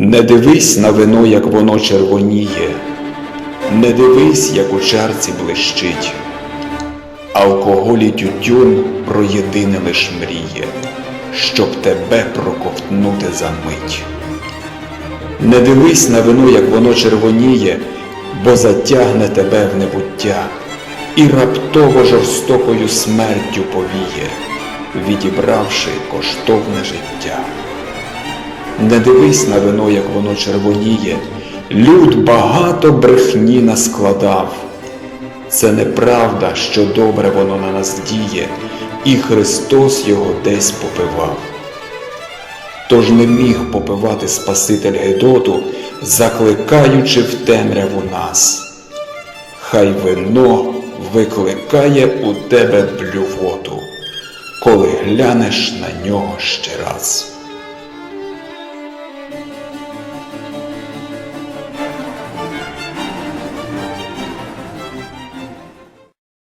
Не дивись на вино, як воно червоніє, не дивись, як у чарці блищить. Алкоголі тютюн про єдине лиш мріє, щоб тебе проковтнути за мить. Не дивись на вино, як воно червоніє, бо затягне тебе в небуття, і раптово жорстокою смертю повіє, відібравши коштовне життя. Не дивись на вино, як воно червоніє, люд багато брехні наскладав. Це неправда, що добре воно на нас діє, і Христос його десь попивав. Тож не міг попивати Спаситель Гедоту, закликаючи в темряву нас. Хай вино викликає у тебе блювоту, коли глянеш на нього ще раз.